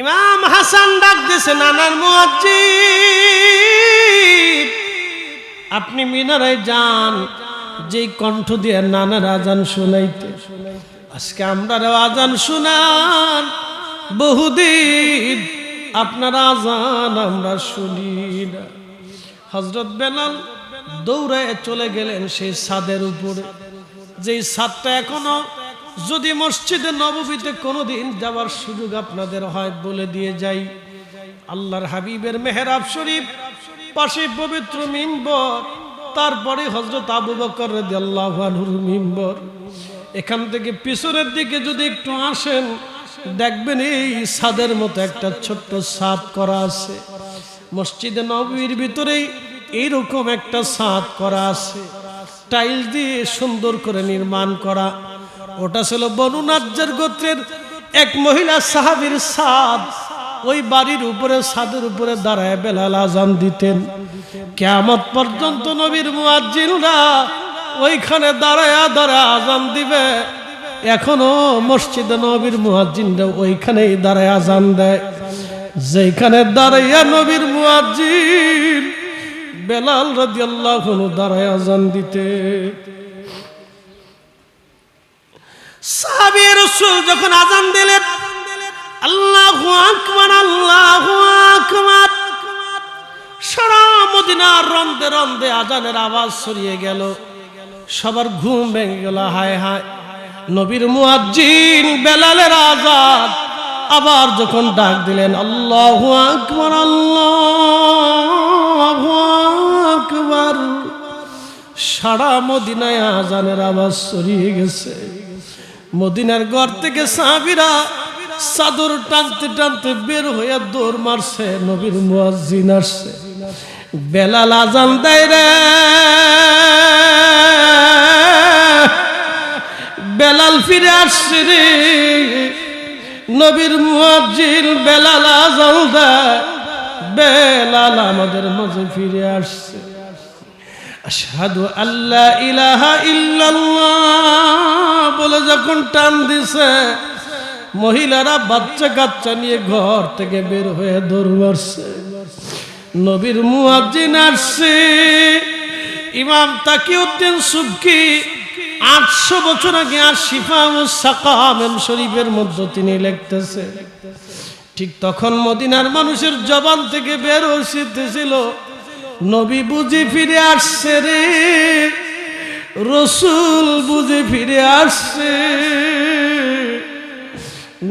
ইমাম হাসান ডাক দিছে, নানার মুয়াজ্জিন, আপনি মিনারায় যান। যেই কণ্ঠ দিয়ে নানার আজান শুনাইতে। আজকে আমরা আজান শুনান, বহুদিন আপনার আজান আমরা শুনি না। হজরত বেলাল দৌড়ায় চলে গেলেন সেই ছাদের উপরে। যেই ছাদটা এখনও যদি মসজিদে নববীতে কোনোদিন যাওয়ার সুযোগ আপনাদের হয় বলে দিয়ে যাই। আল্লাহর হাবিবের মেহরাব শরীফ, পাশে পবিত্র মিম্বর, তারপরে হজরত আবু বকর মিম্বর। এখান থেকে পিছনের দিকে যদি একটু আসেন, দেখবেন এই ছাদের মতো একটা ছোট্ট ছাদ করা আছে। মসজিদে নবীর ভিতরেই এইরকম একটা ছাদ করা আছে। টাইল দিয়ে সুন্দর করে নির্মাণ করা। ওটা ছিল বনু নাজ্জার গোত্রের এক মহিলা সাহাবির ছাদ ওই বাড়ির উপরে ছাদের উপরে দাঁড়ায় বেলাল আজান দিতেন। কেমত পর্যন্ত নবীর মুয়াজ্জিনরা ওইখানে দাঁড়ায় দাঁড়ায় আজান দিবে। এখনও মসজিদে নবীর মুয়াজ্জিনরা ওইখানেই দাঁড়ায় আজান দেয়। যেখানে দাঁড়াইয়া নবীর মুয়াজ্জিন বেলাল রাদিয়াল্লাহু আনহু দাঁড়ায় আজান দিতে। সাহাবী রাসূল যখন আজান দিলেন, আল্লাহ আকবার, আল্লাহু আকবার, সারা মদিনার রন্দে রন্দে আজানের আওয়াজ ছড়িয়ে গেল। সবার ঘুম ভেঙে গেল, হায় হায়। নবীর মুয়াজ্জিন বেলালের আজাদ আবার যখন ডাক দিলেন, আল্লাহ আকবার, আল্লাহু আকবার, সারা মদিনায় আজানের আওয়াজ ছড়িয়ে গেছে। মদিনার ঘর থেকে সাহাবিরা চাদর টানতে টানতে বের হয়ে দৌড় মারছে, নবীর মুয়াজ্জিন আসছে। বেলাল আজান দেয় রে। বেলাল ফিরে আসছে রে। নবীর মুয়াজ্জিন বেলাল আজান দেয়। বেলাল আমাদের মাঝে ফিরে আসছে। আশহাদু আল্লাহ ইলাহা ইল্লাল্লাহ বলে যখন টান দিছে, মহিলারা বাচ্চা কাচ্চা নিয়ে ঘর থেকে বের হয়ে দৌড় মারছে। নবীর মুয়াজ্জিন আসছে। ইমাম তাকিউদ্দিন সুবকি আটশো বছর আগে আর শিফা ও সাকাম শরীফের মধ্যে তিনি লিখতেছে। ঠিক তখন মদিনার মানুষের জবান থেকে বের হইতেছিল নবী বুঝি ফিরে আসছে রে, রসুল বুঝি ফিরে আসছে।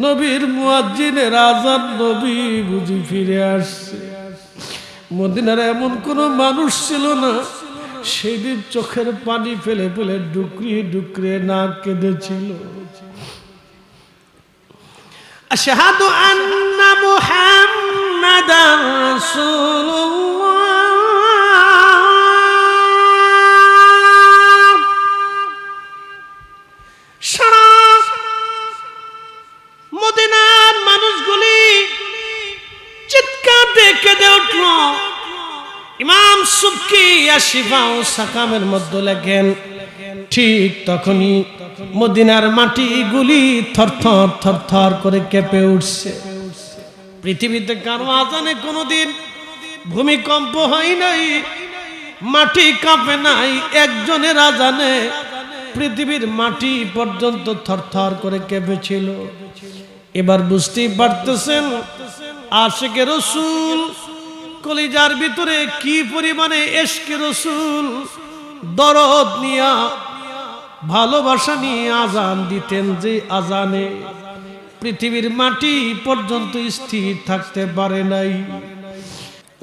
নবীর মুয়াজ্জিনের আজান নবী বুঝি ফিরে আসছে। মদিনার এমন কোনো মানুষ ছিল না, সেদিন চোখের পানি ফেলে ফেলে ডুকরিয়ে ডুকরিয়ে না কেঁদেছিল। আশহাদু আন্না মুহাম্মাদান রাসূলুল্লাহ। সুবকি ও সাকামের মধ্যে লেখেন, ঠিক তখনই মদিনার মাটিগুলি থরথর থরথর করে কেঁপে উঠছে। পৃথিবীতে কারও আজানে কোনোদিন ভূমিকম্প হয় নাই, মাটি কাঁপে নাই, একজনের আজানে পৃথিবীর মাটি পর্যন্ত থরথর করে কেঁপেছিল। এবার বুঝতেই পারতেছেন আশেকে রসুল কলিজার ভিতরে কি পরিমাণে এসকে রসুল দরদ নিয়া, ভালোবাসা নিয়ে আজান দিতেন যে আজানে? পৃথিবীর মাটি পর্যন্ত স্থির থাকতে পারে নাই।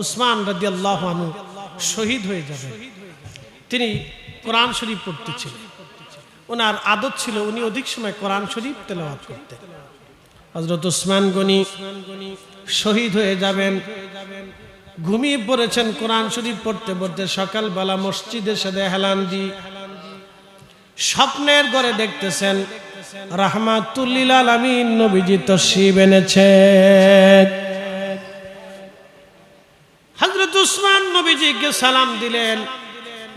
উসমান রাজি আল্লাহ শহীদ হয়ে যাবে। তিনি কোরআন শরীফ পড়তেছিলেন। ওনার আদত ছিল উনি অধিক সময় কোরআন শরীফ তেলাওয়াত করতেন। হজরত উসমান গনি শহীদ হয়ে যাবেন। ঘুমিয়ে পড়েছেন কোরআন শরীফ পড়তে পড়তে সকালবেলা মসজিদের সাথে হেলান দি। স্বপ্নের ঘরে দেখতেছেন রাহমাতুল্লিল আলামিন নবীজি তশরিফ এনেছে হজরত উসমান নবীজিকে সালাম দিলেন।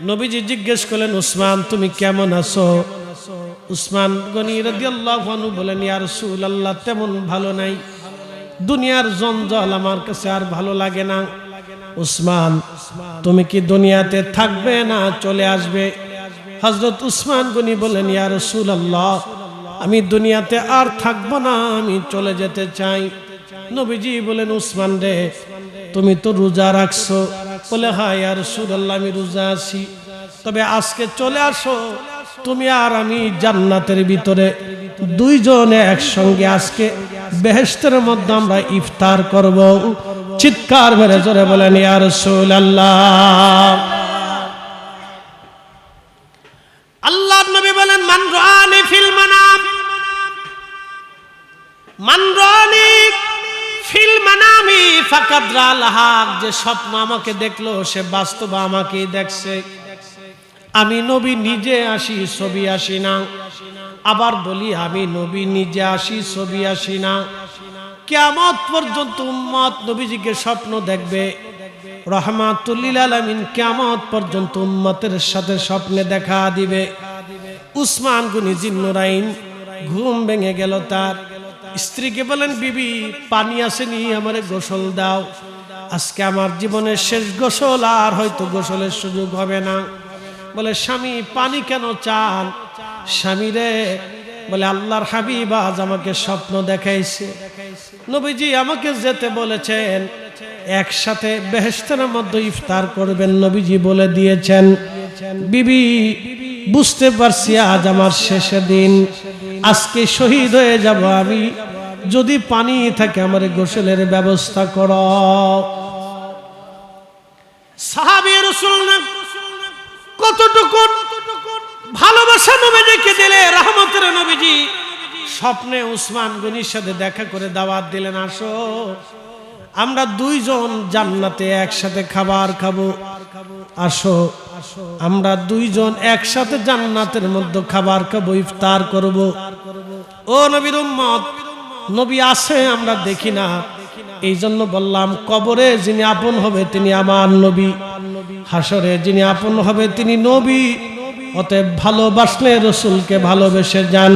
নবীজি জিজ্ঞেস করলেন, উসমান, তুমি কেমন আছো? উসমান গনি রাদিয়াল্লাহু বলেন, ইয়া রাসূলুল্লাহ, তেমন ভালো নাই। দুনিয়ার জঞ্জল আমার কাছে আর ভালো লাগে না। উসমান, তুমি কি দুনিয়াতে থাকবে না চলে আসবে? হজরত উসমান গনি বলেন ইয়া রসুল আল্লাহ আমি দুনিয়াতে আর থাকব না, আমি চলে যেতে চাই। নবীজি বলেন উসমান রে, তুমি তো রোজা রাখছো। বলে হ্যাঁ ইয়া রসুল আল্লাহ আমি রোজা আছি। তবে আজকে চলে আসো। তুমি আর আমি জান্নাতের ভিতরে দুইজনে একসঙ্গে আজকে বেহেস্তের মধ্যে আমরা ইফতার করব। চিৎকার মেরে জোরে বলেন, ইয়া রসুল আল্লাহ আল্লাহ নবী বলেন, মান রানি ফিল মানাম। মান রানি ফিল মানামি ফাকাদ রাল হাক যে স্বপ্ন আমাকে দেখল, সে বাস্তব আমাকেই দেখছে। আমি নবী নিজে আসি, ছবি আসি না। আবার বলি, আমি নবী নিজে আসি, ছবি আসি না। কেমত পর্যন্ত উম্মত নবীজিকে স্বপ্ন দেখবে। রহমাতুল্লিল আলমিন কেমত পর্যন্ত উম্মতের সাথে স্বপ্নে দেখা দিবে। উসমান গুনি জিন্নুরাইন ঘুম ভেঙে গেল তার। স্ত্রীকে বলেন, বিবি, পানি আসেনি, আমারে গোসল দাও। আজকে আমার জীবনের শেষ গোসল, আর হয়তো গোসলের সুযোগ হবে না। বলে, স্বামী, পানি কেন চান? স্বামী রে, বলে, আল্লাহর হাবিব আজ আমাকে স্বপ্ন দেখাইছে। নবীজি আমাকে যেতে বলেছেন। একসাথে বেহেস্তের মধ্যে ইফতার করবেন, নবীজি বলে দিয়েছেন। বিবি, বুঝতে পারছি আজ আমার শেষের দিন। আজকে শহীদ হয়ে যাব আমি। যদি পানি থাকে আমার গোসলের ব্যবস্থা কর। সাহাবি রসুল কতটুকু ভালোবাসা নবী রেখে দিলে, রহমতের স্বপ্নে উসমান গনির সাথে দেখা করে দাওয়াত দিলেন, আসো, আমরা দুইজন জান্নাতে একসাথে খাবার খাব। আসো, আমরা দুইজন একসাথে জান্নাতের মধ্যে খাবার খাব, ইফতার করব। ও নবীর উম্মত, নবী আছে, আমরা দেখি না। এই জন্য বললাম, কবরে যিনি আপন হবে তিনি আমার নবী। হাসরে যিনি আপন হবে তিনি নবী। অতএব ভালোবাসলে রসুলকে ভালোবেসে যান।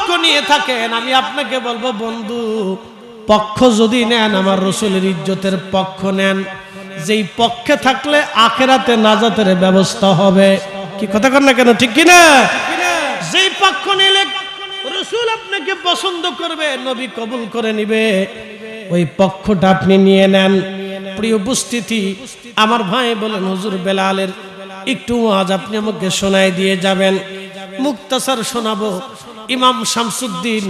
পক্ষ নিয়ে থাকেন, আমি আপনাকে বলব, বন্ধু, পক্ষ যদি নেন, আমার রসুলের ইজ্জতের পক্ষ নেন। যেই পক্ষে থাকলে আখেরাতে নাজাতের ব্যবস্থা হবে। কি কথা কর না কেন, ঠিক কিনা? যেই পক্ষ নিলে রসুল আপনাকে পছন্দ করবে, নবী কবুল করে নিবে। ওই পক্ষটা আপনি নিয়ে নেন। প্রিয় উপস্থিতি, আমার ভাই বলেন, হুজুর বেলালের একটু আজ আপনি আমাকে শোনায় দিয়ে যাবেন। মুক্তাসার শোনাবো। ইমাম শামসুদ্দিন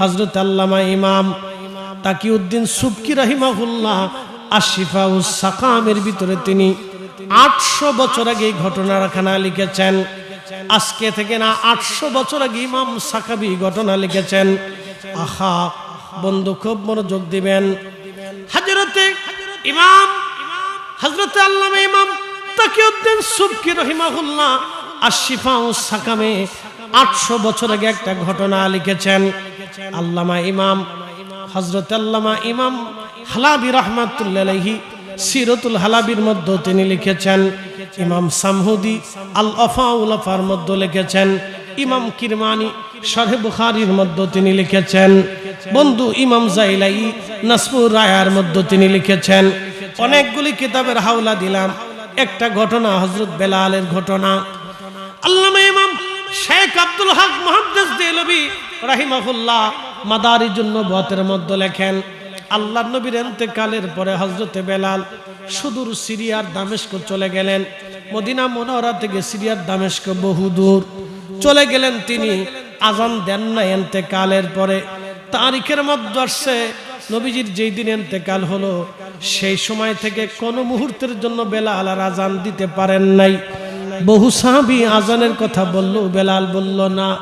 হজরত আল্লামা ইমাম, তাকিউদ্দিন সুবকি রাহিমাহুল্লাহ আশিফা সাকামের ভিতরে তিনি আটশো বছর আগে লিখেছেন। আজকে থেকে না আটশো বছর আগে ইমাম সাকাবি ঘটনা লিখেছেন। আহা, বন্ধু, খুব মনোযোগ দিবেন। হাজরতে ইমাম হজরতে আল্লাহ ইমাম তাকিউদ্দিন সুবকি রহিমাহুল্লাহ আশিফা সাকামে আটশো বছর আগে একটা ঘটনা লিখেছেন আল্লামা ইমাম হজরত আল্লামা ইমাম হালাবি রহমাতুল্লাহি সিরতুল হালাবির মধ্যে তিনি লিখেছেন, ইমাম সামহুদি আল আফাউল মধ্যে লিখেছেন, ইমাম কিরমানি শরহে বুখারির মধ্যে তিনি লিখেছেন, বন্ধু ইমাম জাইলাই নাসমুর রায়ার মধ্যে তিনি লিখেছেন, অনেকগুলি কিতাবের হাওলা দিলাম, একটা ঘটনা হজরত বেলালের ঘটনা আল্লামা শেখ দেলবি নবুয়াতের মধ্যে লেখেন আল্লাহ নবীর পরে বেলাল সুদূর সিরিয়ার দামেস্ক চলে গেলেন। মদিনা মনোহরা থেকে সিরিয়ার দামেস্ক বহুদূর চলে গেলেন তিনি, আজান দেন না এতেকালের পরে। তারিখের মধ্যে আসছে নবীজির যেই দিন এতেকাল হলো, সেই সময় থেকে কোনো মুহূর্তের জন্য বেলাল আর আজান দিতে পারেন নাই। বহু সাহাবি আজানের কথা বলল, বেলাল বলল, না,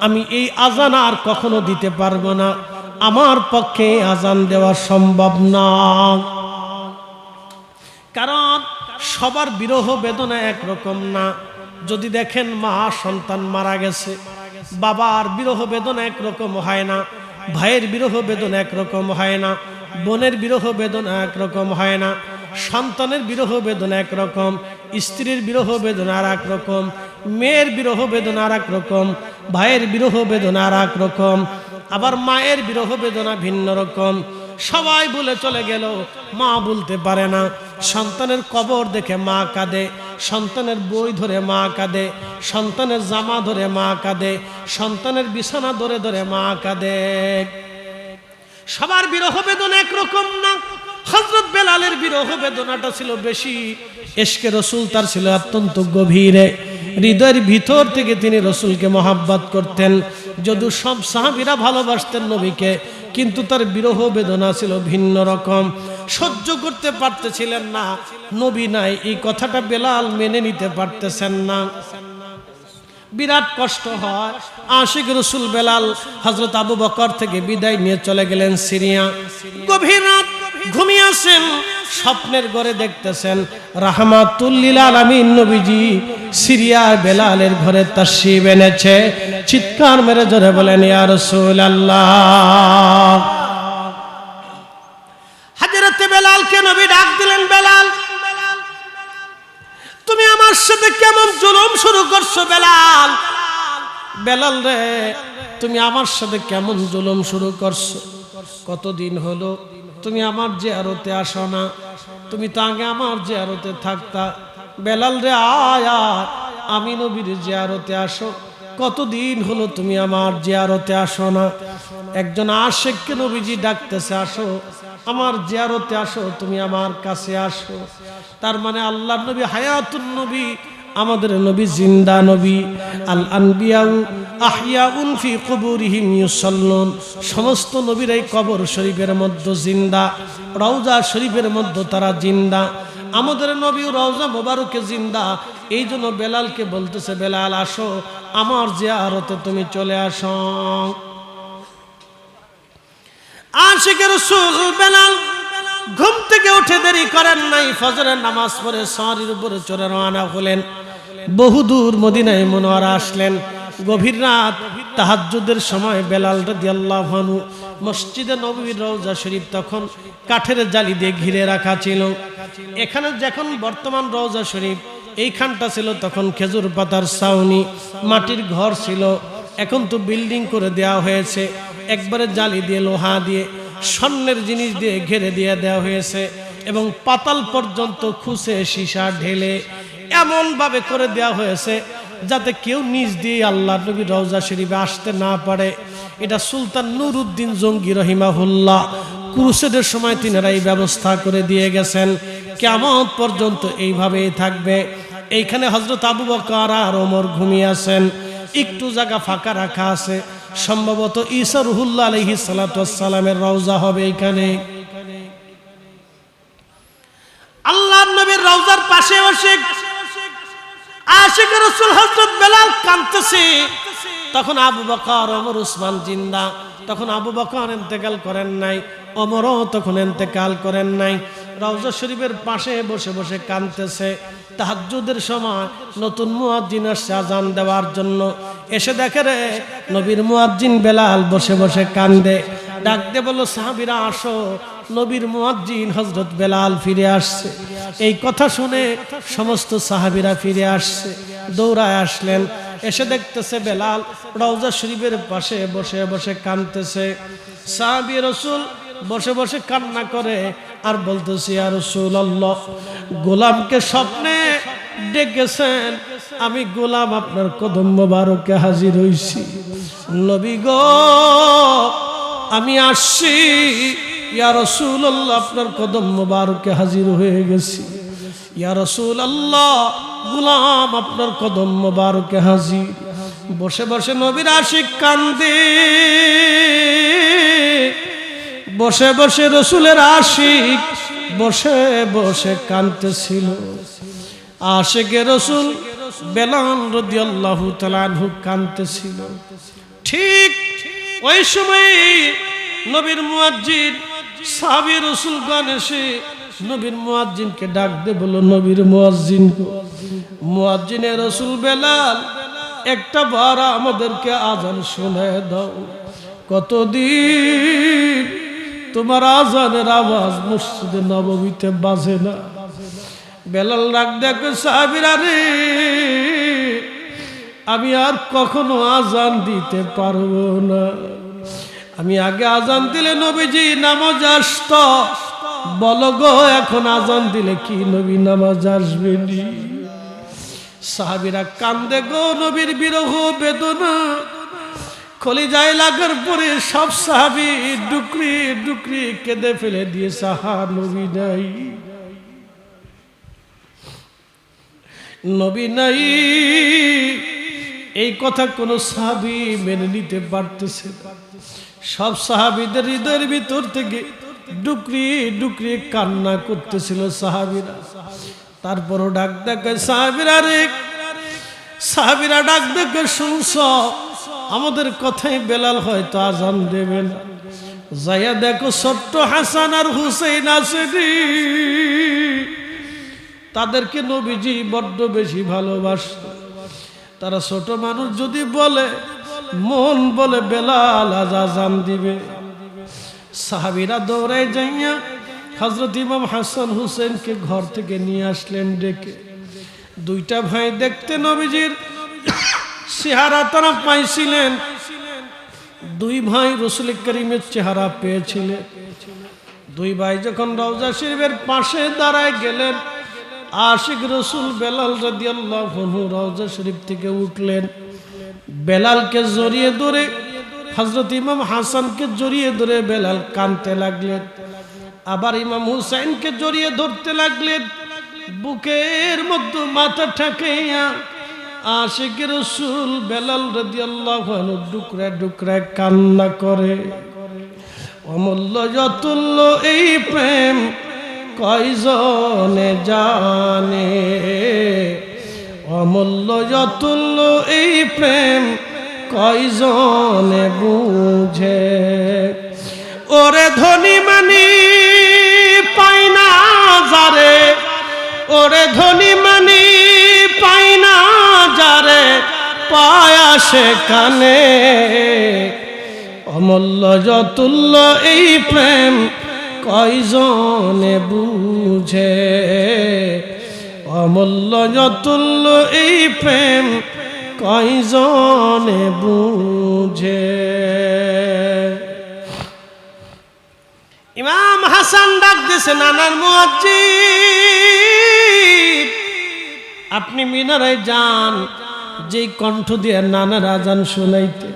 আমি এই আজান আর কখনো দিতে পারব না। আমার পক্ষে আজান দেওয়া সম্ভব না। কারণ সবার বিরহ বেদনা একরকম না। যদি দেখেন মা সন্তান মারা গেছে, বাবার বিরহ বেদনা একরকম হয় না, ভাইয়ের বিরহ বেদনা একরকম হয় না, বোনের বিরহ বেদনা একরকম হয় না, সন্তানের বিরহ বেদনা একরকম স্ত্রীর বিরহ বেদনা আর এক রকম, মেয়ের বিরহ বেদনা আর এক রকম, ভাইয়ের বিরহ বেদনা আর এক রকম, আবার মায়ের বিরহ বেদনা ভিন্ন রকম। সবাই বলে চলে গেল, মা বলতে পারে না। সন্তানের কবর দেখে মা কাঁদে, সন্তানের বই ধরে মা কাঁদে, সন্তানের জামা ধরে মা কাঁদে, সন্তানের বিছানা ধরে ধরে মা কাঁদে। সবার বিরহ বেদনা একরকম না হজরত বেলালের বিরহ বেদনাটা ছিল বেশি। এসকে রসুল তার ছিল অত্যন্ত গভীরে। হৃদয়ের ভিতর থেকে তিনি রসুলকে মহাব্বাত করতেন। যদিও সব সাহাবিরা ভালোবাসতেন নবীকে, কিন্তু তার বিরহ বেদনা ছিল ভিন্ন রকম। সহ্য করতে পারতেছিলেন না। নবী নাই, এই কথাটা বেলাল মেনে নিতে পারতেছেন না। বিরাট কষ্ট হয়। আশিক রসুল বেলাল হজরত আবু বকর থেকে বিদায় নিয়ে চলে গেলেন সিরিয়া। গভীর রাত ঘুমিয়েছেন স্বপ্নের ঘরে দেখতেছেন নবীজি সিরিয়া বেলালের ঘরে তাশরিফ এনেছে। চিৎকার মেরে বলেন, ইয়া নবী ডাক দিলেন, বেলাল, তুমি আমার সাথে কেমন জুলুম শুরু করছ, বেলাল? বেলাল রে, তুমি আমার সাথে কেমন জুলুম শুরু করছ? কতদিন হলো তুমি আমার যে আরতে আসো না। তুমি তো আগে আমার যে আরতে থাকতা। বেলাল রে আয় আয় আমি নবীর যে আরতে আসো। কতদিন হলো তুমি আমার জিয়ারতে আসো না। একজন আশেককে নবীজি ডাকতেছে, আসো। আমার জিয়ারতে আসো, তুমি আমার কাছে আসো। তার মানে আল্লাহ নবী হায়াতুন নবী, আমাদের নবী জিন্দা নবী। আল আনবিয়াউ আহিয়াউন ফি কবুরিহিম ইউসাল্লুন। সমস্ত নবীর এই কবর শরীফের মধ্যে জিন্দা, রওজা শরীফের মধ্যে তারা জিন্দা। আমাদের নবী রওজা মোবারকে জিন্দা। এই জন্য বেলালকে বলতেছে, বেলাল, আসো, আমার যে আরতে তুমি চলে আসো। আশিকের রসুল, বেলাল, ঘুম থেকে উঠে দেরি করেন নাই, ফজরের নামাজ পড়ে সারির উপরে চড়ে রওনা হলেন। বহুদূর মদিনায় মনোয়ারা আসলেন। গভীর রাত তাহাজ্জুদের সময় বেলাল রাদিয়াল্লাহু মসজিদে নবীর রওজা শরীফ তখন কাঠের জালি দিয়ে ঘিরে রাখা ছিল। এখানে যখন বর্তমান রওজা শরীফ এইখানটা ছিল তখন খেজুর পাতার ছাউনি, মাটির ঘর ছিল। এখন তো বিল্ডিং করে দেওয়া হয়েছে। একবারে জালি দিয়ে, লোহা দিয়ে, স্বর্ণের জিনিস দিয়ে ঘেরে দিয়ে দেওয়া হয়েছে এবং পাতাল পর্যন্ত খুশে সীসা ঢেলে এমন ভাবে করে দেওয়া হয়েছে যাতে কেউ নিজ দিয়ে আল্লাহ নবী রওজা শরীফে আসতে না পারে। এটা সুলতান নুরুদ্দিন জঙ্গি রহিমাহুল্লাহ ক্রুসেডের সময় তিনারা এই ব্যবস্থা করে দিয়ে গেছেন। কেমন পর্যন্ত এইভাবেই থাকবে। এইখানে হজরত আবু বকর আর ওমর ঘুমিয়ে আছেন। একটু জায়গা ফাঁকা রাখা আছে। সম্ভবত ঈসা রুহুল্লাহ আলহি সালাতামের রওজা হবে এখানে আল্লাহ নবীর রওজার পাশে বসে আশিক রসুল হজরত তখন আবু বকর, ওমর, উসমান জিন্দা তখন আবু বকর ইন্তেকাল করেন নাই অমরও তখন ইন্তেকাল করেন নাই। রওজা শরীফের পাশে বসে বসে কাঁদতেছে। তাহাজ্জুদের সময় নতুন মুয়াজ্জিন আসছে আজান দেওয়ার জন্য। এসে দেখে রে, নবীর মুয়াজ্জিন বেলাল বসে বসে কান্দে। ডাক দে বলল, সাহাবিরা, আসো। নবীর মুয়াজ্জিন হজরত বেলাল ফিরে আসছে। এই কথা শুনে সমস্ত সাহাবিরা ফিরে আসছে। দৌড়ায় আসলেন। এসে দেখতেছে বেলাল রওজা শরীফের পাশে বসে বসে কানতেছে। সাহাবি রসুল বসে বসে কান্না করে আর বলতেছি আর রসুল গোলামকে স্বপ্নে ডেকেছেন। আমি গোলাম আপনার কদম মোবারকে হাজির হইছি। নবী গো, আমি আসছি। ইয়া রসুল আল্লাহ আপনার কদম মোবারকে হাজির হয়ে গেছি। ইয়া রসুল আল্লাহ গুলাম, আপনার কদম মোবারকে হাজির। বসে বসে নবীর আশিক কান্দে। বসে বসে রসুলের আশিক, বসে বসে কানতেছিল আশেকে রসুল বেলান রদি আল্লাহ তালু কানতেছিল ঠিক ওই সময় নবীর মুয়াজ্জিন সাবি রসুল গান এসে নবীর মুয়াজ্জিনকে ডাক দে বলো নবীর মুয়াজ্জিন মুয়াজ্জিনে রসুল বেলাল, একটা বার আমাদেরকে আজান শোনায় দাও। কতদিন তোমার আজানের আওয়াজ মসজিদে নবমীতে বাজে না? বেলাল রাগ দেখো সাহাবিরা আমি আর কখনো আজান দিতে পারব না। আমি আগে আজান দিলে নবীজি নামাজ আসত। বলো গো, এখন আজান দিলে কি নবী নামাজ আসবে সাহাবিরা কান্দে গো, নবীর বিরহ, বেদনা। খলি যায় লাগার পরে সব সাহাবি ডুকরি ডুকরি কেঁদে ফেলে দিয়ে সাহা নবী নাই। নবী নাই। এই কথা কোনো সাহাবি মেনে নিতে পারতেছে না। সব সাহাবিদের হৃদয়ের ভিতর থেকে ডুকরি ডুকরি কান্না করতেছিল সাহাবিরা। তারপরও ডাক দেখে সাহাবিরা রে, সাহাবিরা ডাক দেখে শুনছ? আমাদের কথাই বেলাল হয়তো আজান দেবেন যাইয়া দেখো ছোট্ট হাসান আর হুসেন আসেনি তাদেরকে নবীজি বড্ড বেশি ভালোবাসত। তারা ছোট মানুষ যদি বলে মন বলে বেলাল আজ আজান দিবে। সাহাবিরা দৌড়ায় যাইয়া হজরত ইমাম হাসান হুসেনকে ঘর থেকে নিয়ে আসলেন ডেকে। দুইটা ভাই দেখতে নবীজির চেহারা তারা পাইছিলেন। দুই ভাই রসুল করিমের চেহারা পেয়েছিলেন। দুই ভাই যখন রওজা শরীফের পাশে দাঁড়ায় গেলেন, আশিক রসুল বেলাল রাদিয়াল্লাহু রওজা শরীফ থেকে উঠলেন। বেলালকে জড়িয়ে ধরে হজরত ইমাম হাসানকে জড়িয়ে ধরে বেলাল কানতে লাগলেন। আবার ইমাম হুসাইনকে জড়িয়ে ধরতে লাগলেন। বুকের মধ্যে মাথা ঠাকাইয়া আশিক রসুল বেলাল রাদিয়াল্লাহু আনহু ডুকরা ডুকরা কান্না করে। অমূল্য যতুল্য এই প্রেম কয়জনে জানে? অমূল্য যতুল্য এই প্রেম কয়জনে বুঝে? ওরে ধনী মানি পাই না যারে, ওরে ধনী মানি পাই না যারে, পায়া সেখানে অমূল্য যতুল্য এই প্রেম কয়জনে বুঝে? অমূল্য যতুল্য এই প্রেম কয়জনে বুঝে? ইমাম হাসান ডাক দিছে নানার মুয়াজ্জিব আপনি মিনারায় যান, যেই কণ্ঠ দিয়ে নানার আজান শোনাইতে।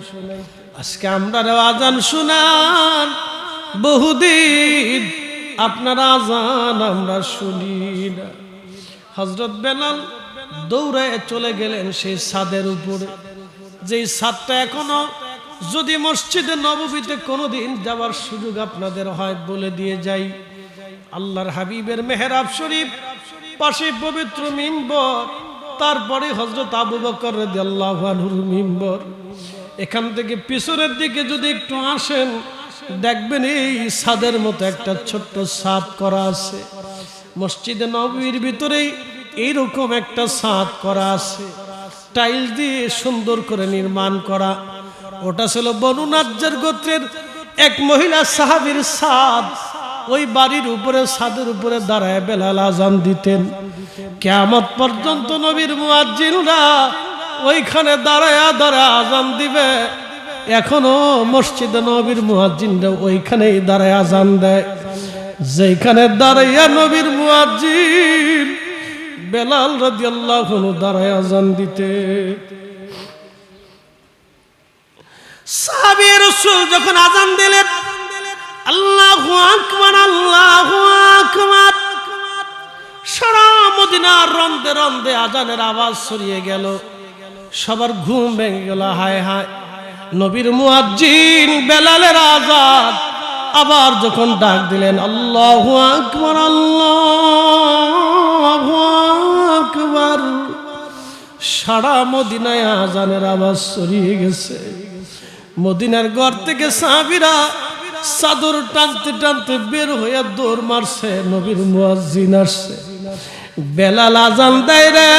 আজকে আমরা আজান শুনান, বহুদিন আপনার আজান আমরা শুনি না। হজরত বেলাল দৌড়ায় চলে গেলেন সেই ছাদের উপরে। যেই ছাদটা এখনও, যদি মসজিদে নববীতে কোনোদিন যাওয়ার সুযোগ আপনাদের হয় বলে দিয়ে যাই। আল্লাহর হাবিবের মেহরাব শরীফ, পাশে পবিত্র মিম্বর, তারপরে হজরত আবু বকর আনহুর মিম্বর। এখান থেকে পিছনের দিকে যদি একটু আসেন, দেখবেন এই ছাদের মতো একটা ছোট্ট ছাদ করা আছে। মসজিদে নবীর ভিতরেই এইরকম একটা সাঁত করা আছে। টাইল দিয়ে সুন্দর করে নির্মাণ করা। ওটা ছিল বনু নাজ্জার গোত্রের এক মহিলা সাহাবীর ছাদ ওই বাড়ির উপরে ছাদের উপরে দাঁড়ায় বেলাল আজান দিতেন। কেয়ামত পর্যন্ত নবীর মুয়াজ্জিনরা ওইখানে দাঁড়ায় দাঁড়ায় আজান দিবে। এখনও মসজিদে নবীর মুয়াজ্জিনরা ওইখানেই দাঁড়ায় আজান দেয়। যেখানে দাঁড়াইয়া নবীর মুয়াজ্জিন বেলাল রাদিয়াল্লাহু আনহু দাঁড়ায় আজান দিতে। সাহাবী রাসূল যখন আজান দিলেন, আল্লাহু আকবার আল্লাহু আকবার, সারা মদিনার রন্দে রন্দে আজানের আওয়াজ ছড়িয়ে গেল। সবার ঘুম ভেঙে গেল, হায় হায়। নবীর মুয়াজ্জিন বেলালের আজাদ আবার যখন ডাক দিলেন, আল্লাহু আকবার আল্লাহু আকবার। সারা মদিনায় আজানের আওয়াজ ছড়িয়ে গেছে। মদিনার ঘর থেকে সাহাবিরা চাদর টানতে টানতে বের হইয়া দৌড় মারছে, নবীর মুয়াজ্জিন আসছে। বেলাল আজান দেয় রে।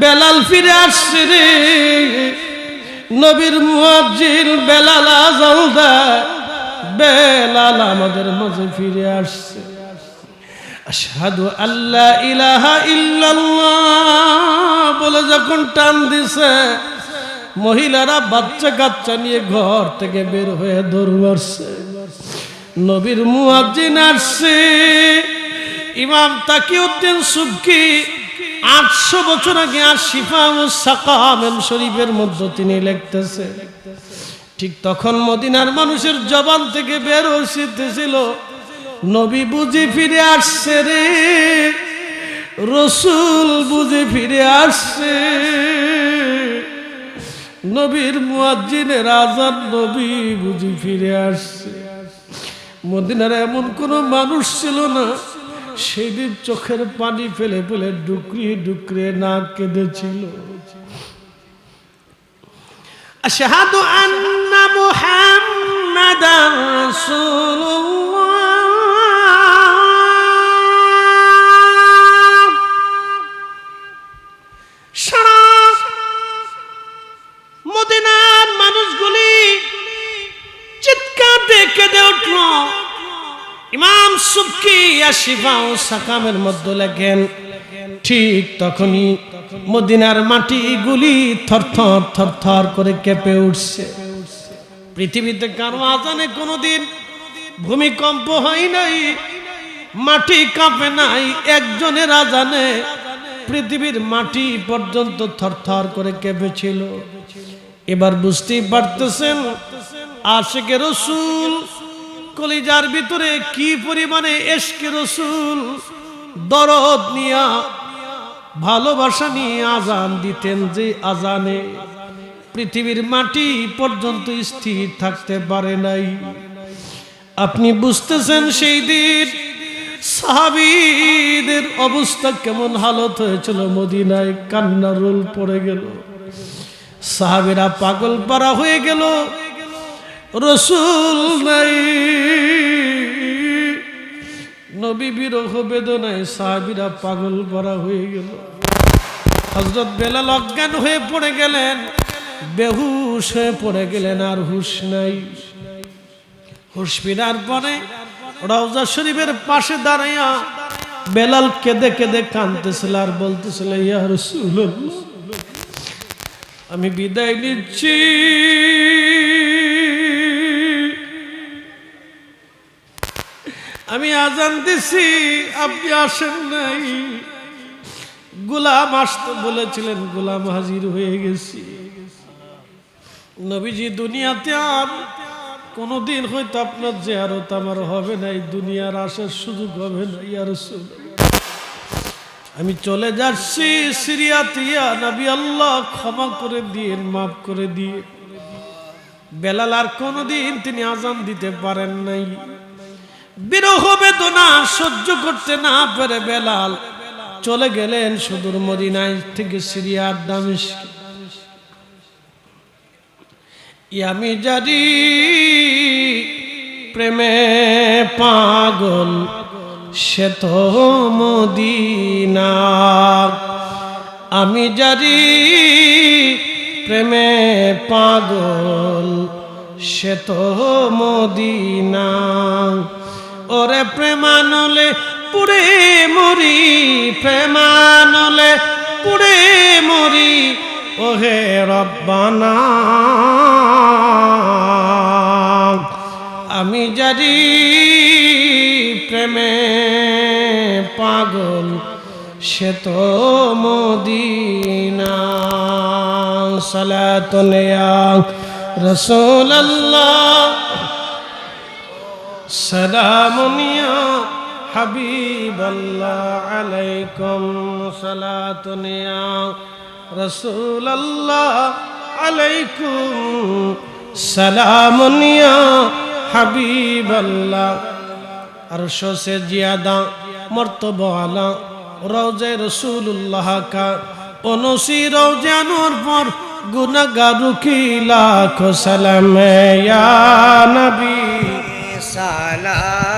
বেলাল ফিরে আসছে রে। নবীর মুয়াজ্জিন বেলাল আজান দেয়। বেলাল আমাদের মাঝে ফিরে আসছে। আশহাদু আল্লাহ ইলাহা ইল্লাল্লাহ বলে যখন টান দিছে, মহিলারা বাচ্চা কাচ্চা নিয়ে ঘর থেকে বের হয়ে দৌড় মারছে। নবীর মুয়াজ্জিন আসছে। ইমাম তাকিউদ্দিন সুবকি আটশো বছর আগে আর সাকামেন শরীফের মধ্যে তিনি লিখতেছে, ঠিক তখন মদিনার মানুষের জবান থেকে বের হইতেছিল নবী বুঝি ফিরে আসছে রে, রসুল বুঝি ফিরে আসছে, নবীর মুয়াজ্জিনের আজান নবী বুঝি ফিরে আসছে। মদিনার এমন কোনো মানুষ ছিল না সেদিন চোখের পানি ফেলে ফেলে ডুকরিয়ে ডুকরিয়ে না কেঁদেছিল। আশহাদু আন্না মুহাম্মাদান রাসূলুল্লাহ শিফা ও সাকামের মধ্যে লেখেন, ঠিক তখনই মদিনার মাটিগুলি থরথর থরথর করে কেঁপে উঠছে। পৃথিবীতে কারও আজানে কোনোদিন ভূমিকম্প হয় নাই, মাটি কাঁপে নাই, একজনের আজানে পৃথিবীর মাটি পর্যন্ত থরথর করে কেঁপেছিল। এবার বুঝতেই পারতেছেন আশেকে রসুল কলিজার ভিতরে কি পরিমাণে এসকে রসুল দরদ নিয়া, ভালোবাসা নিয়ে আজান দিতেন যে আজানে? পৃথিবীর মাটি পর্যন্ত স্থির থাকতে পারে নাই। আপনি বুঝতেছেন সেই দিন সাহাবিদের অবস্থা কেমন হালত হয়েছিল? মদিনায় কান্না রোল পড়ে গেল। সাহাবিরা পাগল পারা হয়ে গেল। রসুল নাই। নবী বিরহ বেদনায় সাহাবিরা পাগল পারা হয়ে গেল। হজরত বেলাল অজ্ঞান হয়ে পড়ে গেলেন। বেহুশ হয়ে পড়ে গেলেন, আর হুশ নাই। হুশ ফিরার পরে রওজা শরীফের পাশে দাঁড়াইয়া বেলাল কেঁদে কেঁদে কাঁদতেছিল আর বলতেছিল, ইয়া রাসূলুল্লাহ আমি বিদায় নিচ্ছি। আজান দিছি, আপনি আসেন নাই। গোলাম আসতে বলেছিলেন, গোলাম হাজির হয়ে গেছি। নবীজি, দুনিয়াতে আর কোনোদিন হয়তো আপনার যে জেহারত আমার হবে না এই দুনিয়ার আসার সুযোগ হবে না ইয়ার আমি চলে যাচ্ছি সিরিয়াতিয়া নবী আল্লাহ, ক্ষমা করে দিয়ে মাফ করে দিয়ে বেলাল আর কোনোদিন তিনি আজান দিতে পারেন নাই। বিরহ বেদনা সহ্য করতে না পারে বেলাল। চলে গেলেন সুদূর মদিনায় থেকে সিরিয়ার দামেস্ক। আমি জারি প্রেমে পাগল, সে তো মদিনা আমি জারি প্রেমে পাগল, সে তো মদিনা ওরে প্রেমানলে পুড়ে মরি প্রেমানলে পুড়ে মরি, ওহে রব্বানা। আমি জারি প্রেমে পাগল, সে তো মদিনা। সালাতুনিয়া سلام يا حبيب الله عليكم صلاة يا رسول الله عليكم سلام يا حبيب الله عرش سے زیادہ مرتبہ والا روز رسول اللہ کا انسی روز انور پر گنگارو کی لاکھ سلام یا نبی সালাম